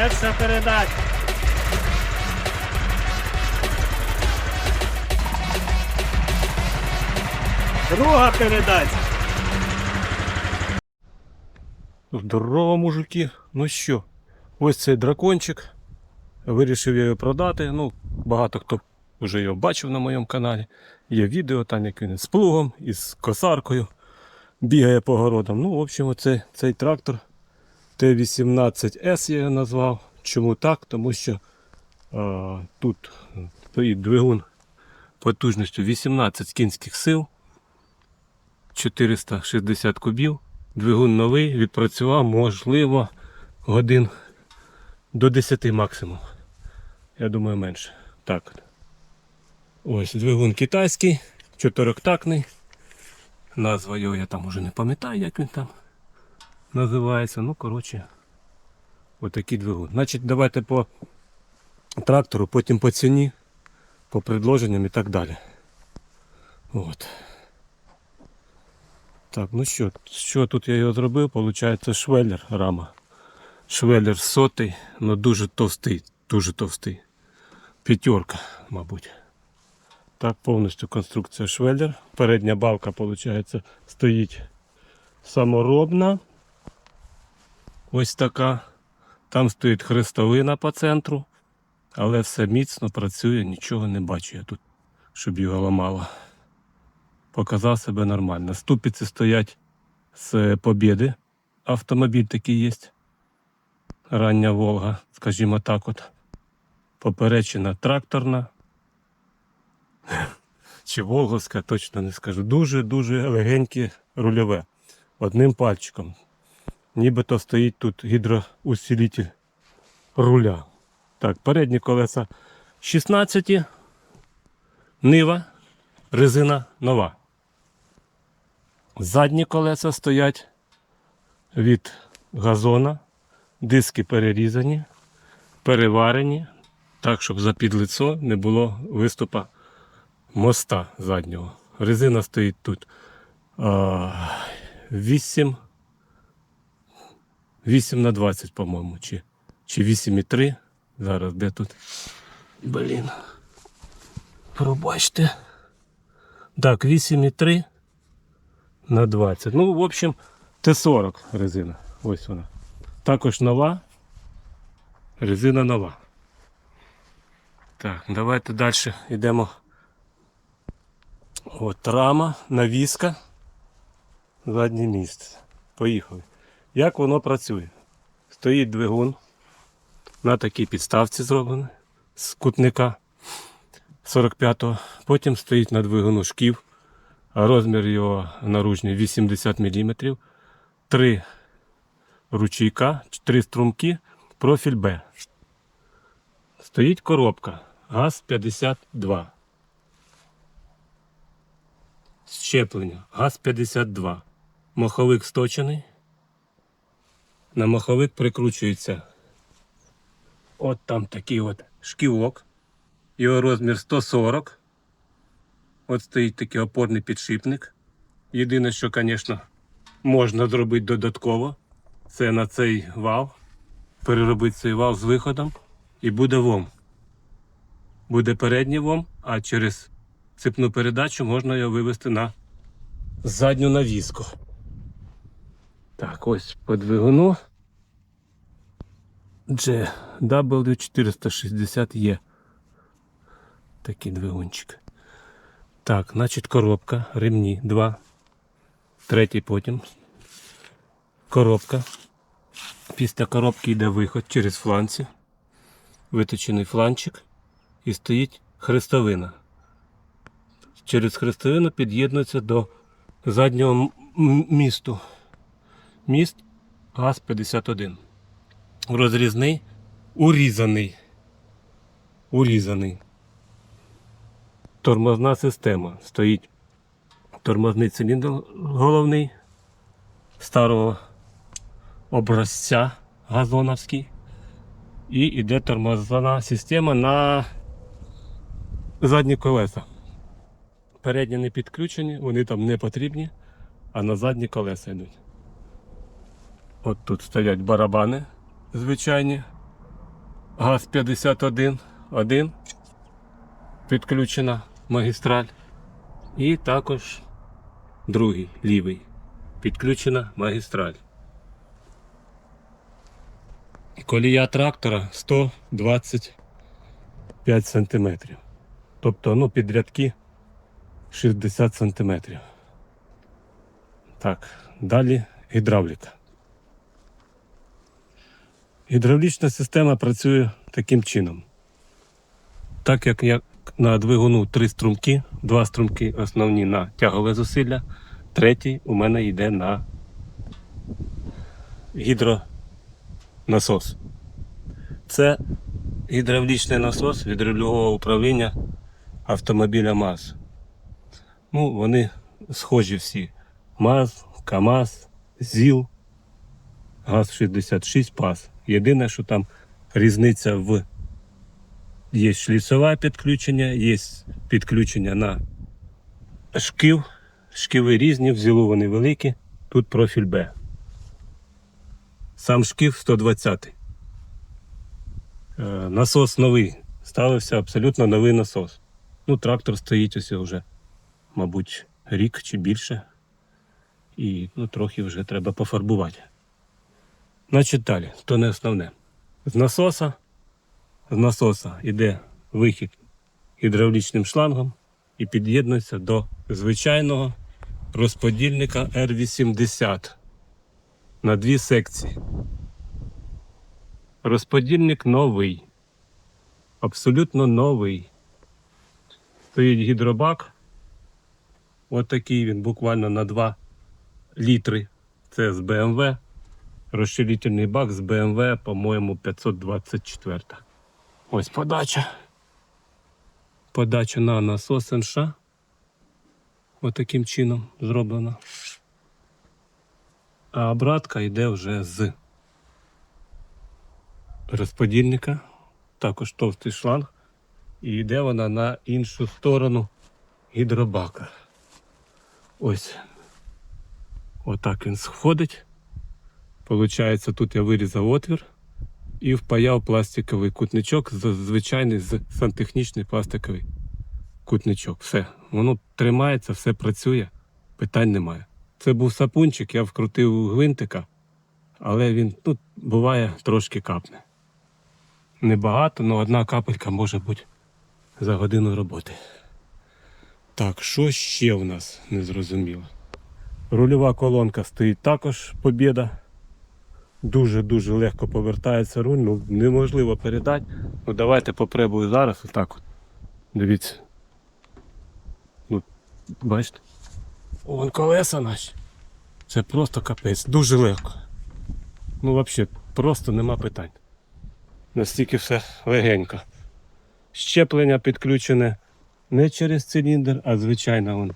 Перша передача. Друга передача. Здорово, мужики. Ну що, ось цей дракончик. Вирішив я його продати. Ну, багато хто вже його бачив на моєму каналі. Є відео там, як він з плугом, із косаркою бігає по городам. Ну, в общем, оце, цей трактор Т-18С я його назвав. Чому так? Тому що а, тут стоїть двигун потужністю 18 кінських сил, 460 кубів. Двигун новий, відпрацював, можливо, годин до 10 максимум. Я думаю, менше. Так. Ось двигун китайський, чотирьохтактний. Назва його я там уже не пам'ятаю, як він там називається. Ну, коротше, отакий двигун. Значить, давайте по трактору, потім по ціні, по предложенням і так далі. От. Так, ну що, що тут я його зробив? Получається швеллер рама. Швеллер сотий, але дуже товстий, дуже товстий. П'ятерка, мабуть. Так, повністю конструкція швеллер. Передня балка, виходить, стоїть саморобна. Ось така. Там стоїть хрестовина по центру, але все міцно працює, нічого не бачу я тут, щоб його ламало показав себе нормально. Ступиці стоять з Побєди. Автомобіль такий є. Рання Волга, скажімо так от. Поперечина тракторна. Чи Волговська, точно не скажу. Дуже-дуже легеньке рульове. Одним пальчиком. Нібито стоїть тут гідроусилитель руля. Так, передні колеса 16. Нива, резина нова. Задні колеса стоять від газона, диски перерізані, переварені, так, щоб за підлицо не було виступа моста заднього. Резина стоїть тут 8, 8 на 20, по-моєму, чи, чи 8,3. Зараз де тут? Блін. Пробачте. Так, 8,3 на 20. Ну, в общем, Т40 резина. Ось вона. Також нова. Резина нова. Так, давайте далі йдемо. От рама, навіска, заднє місце. Поїхали. Як воно працює? Стоїть двигун. На такій підставці зроблений з кутника 45-го. Потім стоїть на двигуну шків. Розмір його наружний 80 мм. Три ручейка, три струмки, профіль Б. Стоїть коробка ГАЗ-52. Щеплення ГАЗ-52. Маховик сточений. На маховик прикручується от там такий от шківок. Його розмір 140. От стоїть такий опорний підшипник. Єдине, що, звісно, можна зробити додатково, це на цей вал. Переробити цей вал з виходом і буде вом. Буде передній вом, а через цепну передачу можна його вивести на задню навіску. Так, ось по двигуну. GW460E. Такий двигунчик. Так, значить коробка, ремні, два. Третій потім. Коробка. Після коробки йде виход через фланці. Виточений фланчик. І стоїть хрестовина. Через хрестовину під'єднується до заднього місту. Міст ГАЗ-51. Розрізний, урізаний. Урізаний тормозна система. Стоїть тормозний циліндр головний старого образця газоновський. І йде тормозна система на задні колеса. Передні не підключені, вони там не потрібні, а на задні колеса йдуть. От тут стоять барабани звичайні ГАЗ 51 1 підключена магістраль. І також другий лівий підключена магістраль. Колія трактора 125 см. Тобто ну, під рядки 60 см. Так, далі гідравліка. Гідравлічна система працює таким чином. Так як я на двигуну три струмки, два струмки основні на тягове зусилля, третій у мене йде на гідронасос. Це гідравлічний насос від рульового управління автомобіля МАЗ. Ну, вони схожі всі. МАЗ, КАМАЗ, ЗІЛ, ГАЗ-66 ПАЗ. Єдине, що там різниця в є шліцеве підключення, є підключення на шків. Шківи різні, в зілу вони великі, тут профіль Б. Сам шків 120. Е, Насос новий. Ставився абсолютно новий насос. Ну, трактор стоїть ось вже, мабуть, рік чи більше. І ну, трохи вже треба пофарбувати. Значить далі, то не основне. З насоса, з насоса йде вихід гідравлічним шлангом і під'єднується до звичайного розподільника R80 на дві секції. Розподільник новий. Абсолютно новий. Стоїть гідробак. Отакий він буквально на 2 літри. Це з BMW. Розширительний бак з BMW, по-моєму, 524. Ось подача. Подача на насос НШ. Отаким чином зроблена. А обратка йде вже з розподільника. Також товстий шланг. І йде вона на іншу сторону гідробака. Ось. Отак він сходить. Получається, тут я вирізав отвір і впаяв пластиковий кутничок, звичайний з- сантехнічний пластиковий кутничок. Все. Воно тримається, все працює, питань немає. Це був сапунчик, я вкрутив гвинтика, але він тут буває трошки капне. Небагато, але одна капелька може бути за годину роботи. Так, що ще в нас незрозуміло? Рульова колонка стоїть також побіда. Дуже-дуже легко повертається руль, ну неможливо передати. Ну давайте попробую зараз отак от. Дивіться. Ну, бачите? Вон колеса наші. Це просто капець, дуже легко. Ну взагалі, просто нема питань. Настільки все легенько. Щеплення підключене не через циліндр, а звичайна вон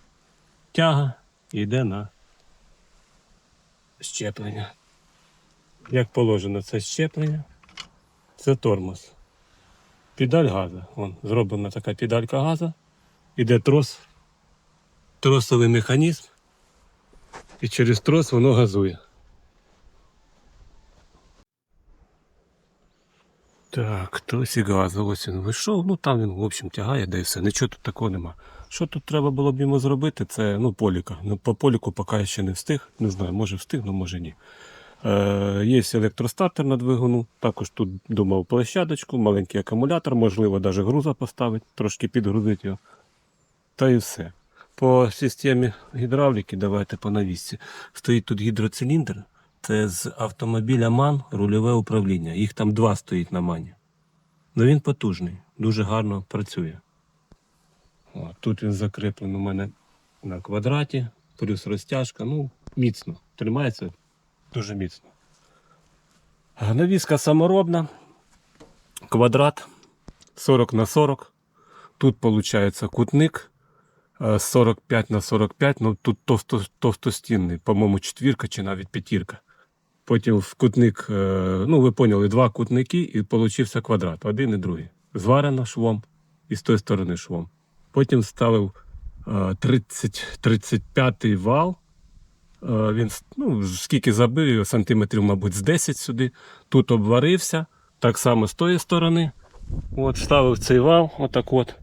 тяга йде на щеплення. Як положено, це щеплення, це тормоз. Педаль газа. Вон, зроблена така педалька газа. Іде трос, тросовий механізм. І через трос воно газує. Так, тросик газу, ось він вийшов, ну там він, в общем, тягає, де і все. Нічого тут такого нема. Що тут треба було б йому зробити, це ну, поліка. Ну, по поліку поки я ще не встиг. Не знаю, може встигну, може ні. Е, є електростартер на двигуну. Також тут думав площадочку, маленький акумулятор, можливо, навіть груза поставити, трошки підгрузити його. Та і все. По системі гідравліки, давайте по навісці. Стоїть тут гідроциліндр. Це з автомобіля МАН рульове управління. Їх там два стоїть на мані. Ну він потужний, дуже гарно працює. О, тут він закріплений у мене на квадраті, плюс розтяжка. Ну, міцно. Тримається дуже міцно. А Навіска саморобна. Квадрат 40 на 40. Тут виходить кутник е, 45 на 45, ну тут товсто, товстостінний, по-моєму, четвірка чи навіть п'ятірка. Потім в кутник, е, ну ви поняли, два кутники і получився квадрат, один і другий. Зварено швом і з тої сторони швом. Потім ставив е, 30, 35 вал. Е, Він ну, скільки забив, сантиметрів, мабуть, з 10 сюди. Тут обварився, Так само з тої сторони. От, ставив цей вал, отак от,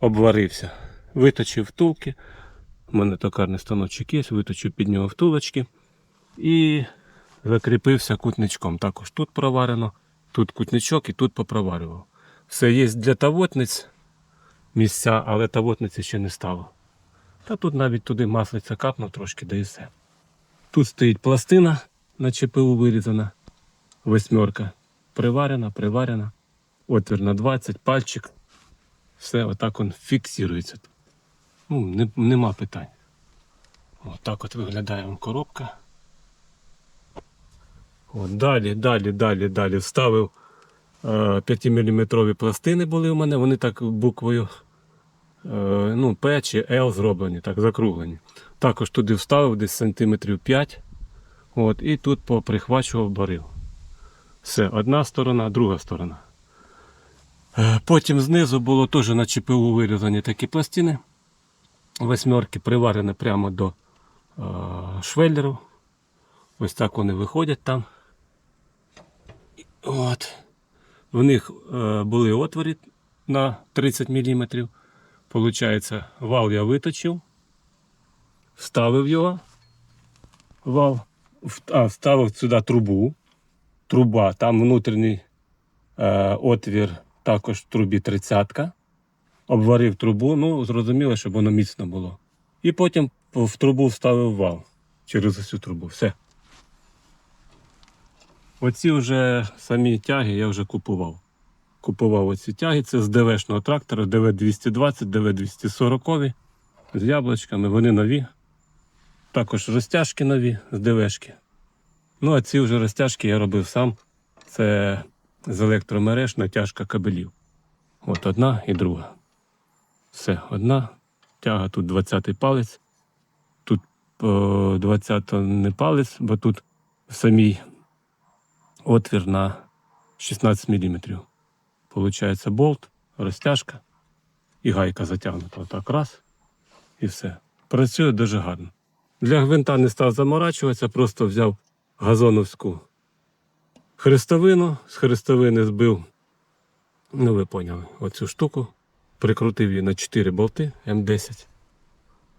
обварився. Виточив втулки. У мене токарний станочок є, виточив під нього втулочки. І закріпився кутничком. Також тут проварено, тут кутничок і тут попроварював. Все є для тавотниць місця, але тавотниці ще не стало. Та тут навіть туди маслиця капнув трошки, да і все. Тут стоїть пластина на ЧПУ вирізана, восьмерка. Приварена, приварена. Отвір на 20, пальчик. Все, отак він фіксується. Ну, не, нема питань. Отак от виглядає вон коробка. От, далі, далі, далі, далі вставив 5-мм пластини були у мене, вони так буквою е, ну, П чи Л зроблені, так, закруглені. Також туди вставив десь сантиметрів 5. От, і тут поприхвачував барил. Все, одна сторона, друга сторона. Е, Потім знизу було теж на ЧПУ вирізані такі пластини. Восьмерки приварені прямо до е, швеллеру. Ось так вони виходять там. От. В них е, були отвори на 30 мм. Получається, вал я виточив, вставив його. Вал, а, вставив сюди трубу. Труба, там внутрішній е, отвір також в трубі 30 Обварив трубу, ну, зрозуміло, щоб воно міцно було. І потім в трубу вставив вал через цю трубу. Все. Оці вже самі тяги я вже купував. Купував оці тяги, це з ДВшного трактора ДВ-220, ДВ-240 з яблучками, вони нові. Також розтяжки нові з ДВшки. Ну, а ці вже розтяжки я робив сам. Це з електромереж натяжка кабелів. От одна і друга. Все, одна тяга, тут 20-й палець. Тут е, 20 не палець, бо тут самій отвір на 16 мм. Получається болт, розтяжка і гайка затягнута. Отак раз і все. Працює дуже гарно. Для гвинта не став заморачуватися, просто взяв газоновську хрестовину, з хрестовини збив, ну ви поняли, оцю штуку, прикрутив її на 4 болти М10,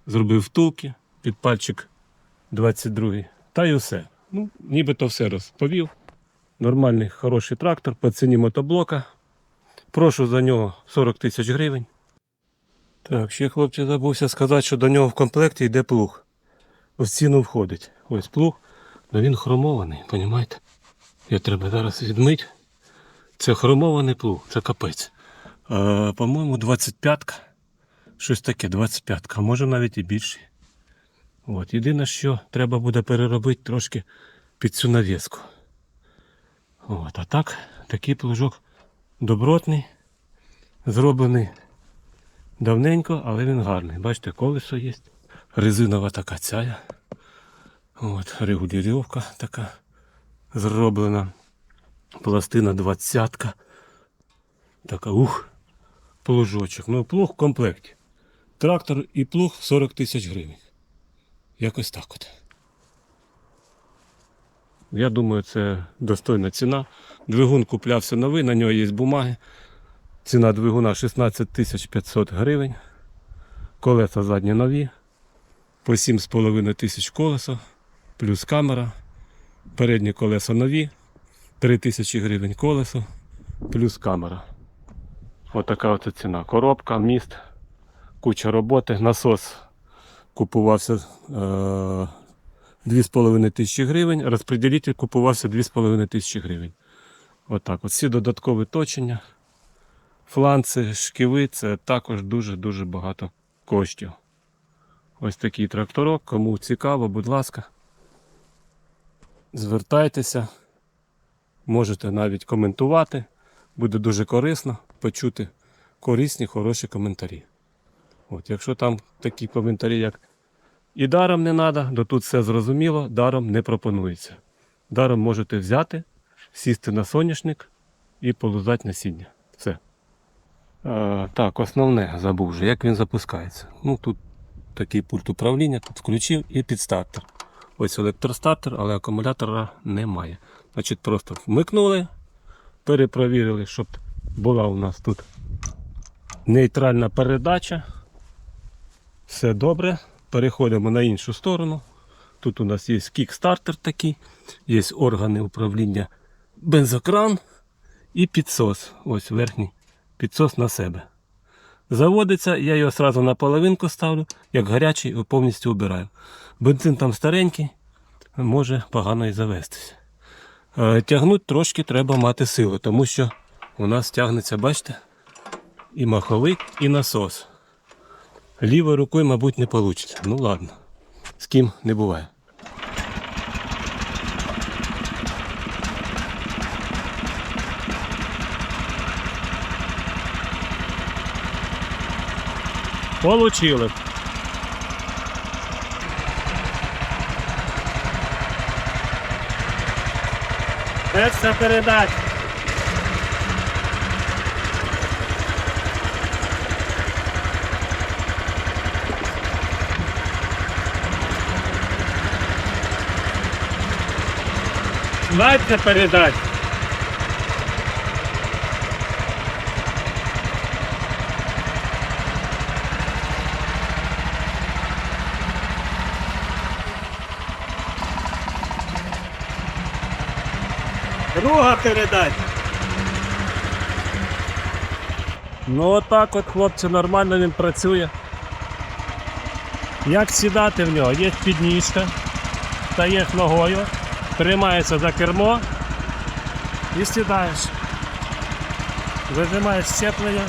зробив втулки під пальчик 22 та й усе. Ну, нібито все розповів. Нормальний хороший трактор по ціні мотоблока. Прошу за нього 40 тисяч гривень. Так, ще хлопці забувся сказати, що до нього в комплекті йде плуг. В ціну входить. Ось плуг, але він хромований, розумієте? Я треба зараз відмити. Це хромований плуг, це капець. А, по-моєму, 25-ка. Щось таке, 25-ка, може навіть і більше. От, єдине, що треба буде переробити трошки під цю навіску. От, а так, такий плужок добротний, зроблений давненько, але він гарний. Бачите, колесо є. Резинова така ця. От, регулювання така зроблена. Пластина двадцятка. Така ух. Плужочок. Ну, плуг в комплекті. Трактор і плуг 40 тисяч гривень. Якось так от. Я думаю, це достойна ціна. Двигун куплявся новий, на нього є бумаги. Ціна двигуна 16 тисяч 500 гривень. Колеса задні нові. По 7,5 тисяч колеса, плюс камера. Передні колеса нові. 3 тисячі гривень колесо, плюс камера. Отака от ціна. Коробка, міст, куча роботи, насос купувався. Е- 2,5 тисячі гривень, розподілитель купувався 2,5 тисячі гривень. Отак. От всі додаткові точення, фланці, шківи це також дуже-дуже багато коштів. Ось такий тракторок. Кому цікаво, будь ласка, звертайтеся, можете навіть коментувати. Буде дуже корисно почути корисні, хороші коментарі. От, якщо там такі коментарі, як і даром не треба, то тут все зрозуміло, даром не пропонується. Даром можете взяти, сісти на соняшник і полузати насіння. Все. Е, так, основне забув вже, як він запускається. Ну, тут такий пульт управління, тут включив і підстартер. Ось електростартер, але акумулятора немає. Значить, просто вмикнули, перепровірили, щоб була у нас тут нейтральна передача. Все добре. Переходимо на іншу сторону. Тут у нас є кікстартер такий, є органи управління бензокран і підсос. Ось верхній підсос на себе. Заводиться, я його одразу на половинку ставлю, як гарячий повністю убираю. Бензин там старенький, може погано і завестися. Е, Тягнуть трошки треба мати силу, тому що у нас тягнеться, бачите, і маховик, і насос. Лівою рукою, мабуть, не вийде. Ну ладно, з ким не буває. Получили. Перша передача. Перша передача. Друга передача. Ну отак от, хлопці, нормально він працює. Як сідати в нього? Є підніжка, стаєш ногою, тримаєшся за кермо і сідаєш. Вижимаєш щеплення,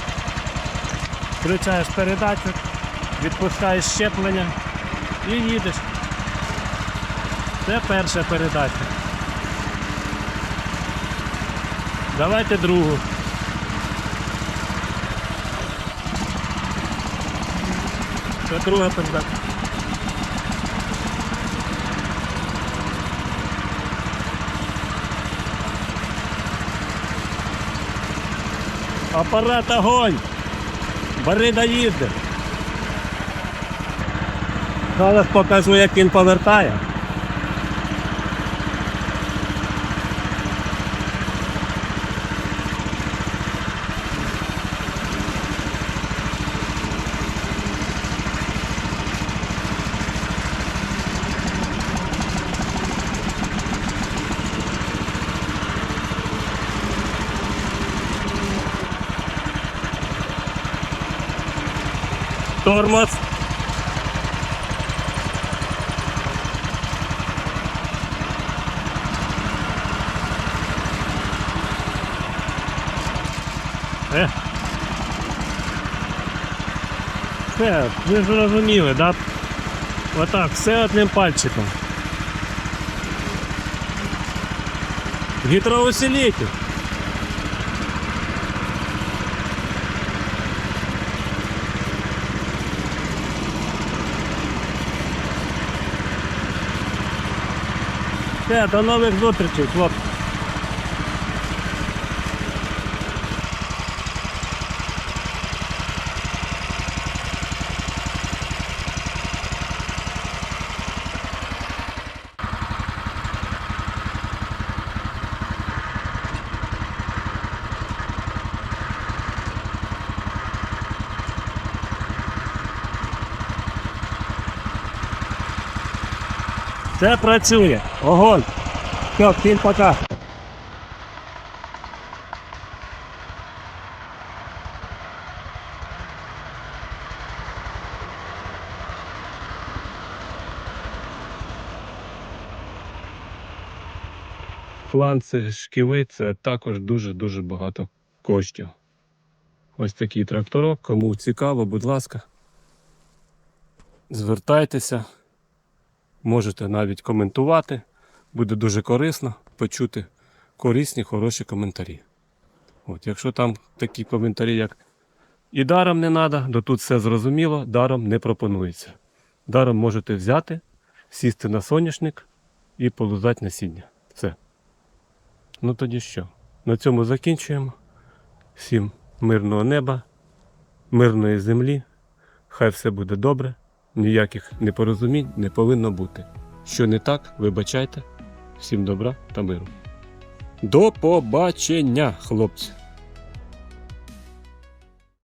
включаєш передачу, відпускаєш щеплення і їдеш. Це перша передача. Давайте другу. Це друга передача. Апарат огонь! Бери да. Зараз покажу, як він повертає. Тормоз. Е. Все, ви зрозуміли, да? Отак, все одним пальчиком. Гідроусилитель. Все, до нових зустрічей, хлопці. Це працює. Огонь. Все, всім пока. Фланці шківи це також дуже-дуже багато коштів. Ось такий тракторок. Кому цікаво, будь ласка. Звертайтеся. Можете навіть коментувати. Буде дуже корисно почути корисні, хороші коментарі. От, якщо там такі коментарі, як і даром не треба, то тут все зрозуміло, даром не пропонується. Даром можете взяти, сісти на соняшник і полузати насіння. Все. Ну тоді що? На цьому закінчуємо. Всім мирного неба, мирної землі. Хай все буде добре. Ніяких непорозумінь не повинно бути. Що не так, вибачайте. Всім добра та миру. До побачення, хлопці.